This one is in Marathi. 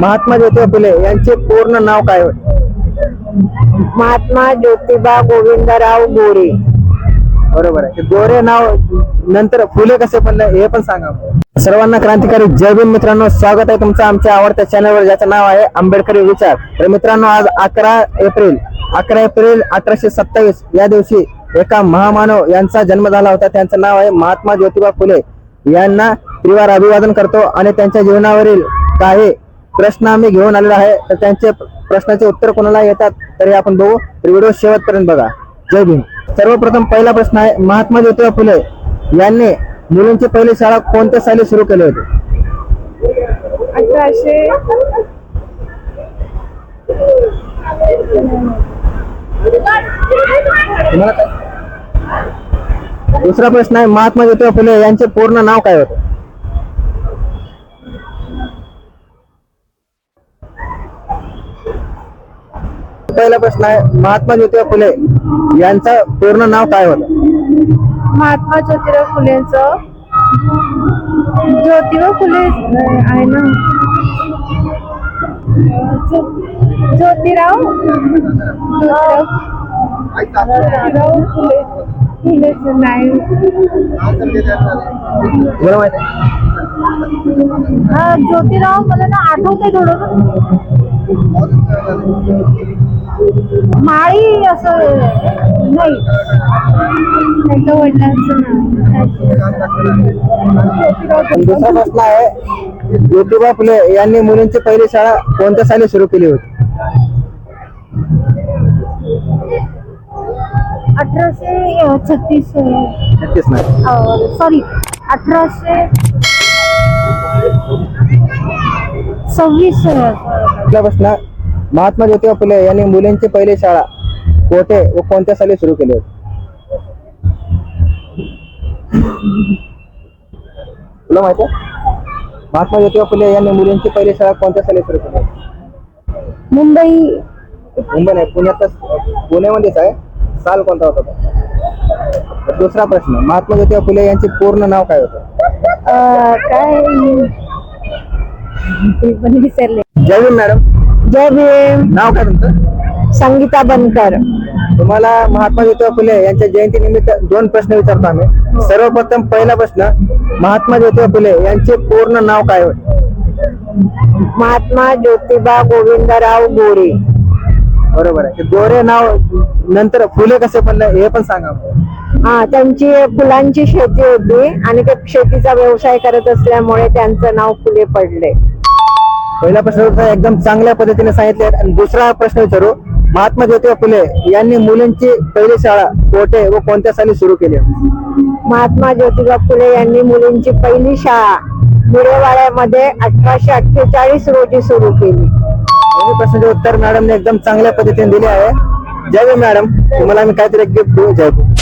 महात्मा ज्योतिबा फुले यांचे पूर्ण नाव काय होय? महात्मा ज्योतिबा गोविंदराव गोरे. बरोबर आहे. गोरे नाव नंतर फुले कसे पडले हे पण सांगा सर्वांना क्रांतिकारी. जय भीम मित्रांनो स्वागत आहे तुमचं आमच्या आवडत्या चॅनलवर ज्याचं नाव आहे आंबेडकरी विचार. तर मित्रांनो आज अकरा एप्रिल अकरा एप्रिल अठराशे सत्तावीस या दिवशी एका महामानव यांचा जन्म झाला होता. त्यांचं नाव आहे महात्मा ज्योतिबा फुले. यांना त्रिवार अभिवादन करतो आणि त्यांच्या जीवनावरील काही प्रश्न आम्ही घेऊन आलेलो आहे. तर त्यांचे प्रश्नाचे उत्तर कोणाला येतात तरी आपण बघू. तर व्हिडिओ शेवटपर्यंत बघा. जय भीम. सर्वप्रथम पहिला प्रश्न आहे महात्मा ज्योतिबा फुले यांनी मुलींची पहिली शाळा कोणत्या साली सुरू केली होती? अठराशे तुम्हाला काय दुसरा प्रश्न आहे महात्मा ज्योतिबा फुले यांचे पूर्ण नाव काय होते? पहिला प्रश्न आहे महात्मा ज्योतिबा फुले यांचं पूर्ण नाव काय होतं? महात्मा ज्योतिराव फुलेंचं ज्योतिबा फुले आहे ना? ज्यो- ज्योतिराव ज्योतिराव फुले फुलेचं नाही माहिती? हा, ज्योतिराव मला ना आठवते थोडं. माळी असं नाही. त्यांच्या वडिलांचं नाव. दुसरा प्रश्न आहे. ज्योतिबा फुले यांनी मुलींची पहिली शाळा कोणत्या साली सुरू केली होती? अठराशे अं, छत्तीस नक्कीच नाही. सॉरी अठराशे सव्वीस अं, आपला प्रश्न महात्मा ज्योतिबा फुले यांनी मुलींची पहिली शाळा कोठे व कोणत्या साली सुरू केली होती? तुला माहिती आहे? महात्मा ज्योतिबा फुले यांनी मुलींची पहिली शाळा कोणत्या साली सुरू केली होती? मुंबई. मुंबई नाही पुण्यातच पुण्यामध्येच आहे. साल कोणता होता तो? दुसरा प्रश्न महात्मा ज्योतिबा फुले यांचे पूर्ण नाव काय होतं? अं, काय? ते पण विसरले. जय भीम मॅडम. जय भीम. नाव काय तुमचं? संगीता बनकर. तुम्हाला महात्मा ज्योतिबा फुले यांच्या जयंती निमित्त दोन प्रश्न विचारतो आम्ही. सर्वप्रथम पहिला प्रश्न महात्मा ज्योतिबा फुले यांचे पूर्ण नाव काय होते महात्मा ज्योतिबा गोविंदराव गोरे. बरोबर आहे. ते गोरे नाव नंतर फुले कसे पडले हे पण सांगा हा त्यांची फुलांची शेती होती आणि ते शेतीचा व्यवसाय करत असल्यामुळे त्यांचं नाव फुले पडले. पहिला प्रश्न उत्तर एकदम चांगल्या पद्धतीने सांगितले. आणि दुसरा प्रश्न विचारू. महात्मा ज्योतिबा फुले यांनी मुलींची पहिली शाळा कोठे व कोणत्या साली सुरू केली? महात्मा ज्योतिबा फुले यांनी मुलींची पहिली शाळा मुळेवाड्यामध्ये अठराशे अठ्ठेचाळीस रोजी सुरू केली. दोन्ही प्रश्नाचे उत्तर मॅडमने एकदम चांगल्या पद्धतीने दिले आहे. जय मॅडम तुम्हाला मी काहीतरी गिफ्ट देऊ भीम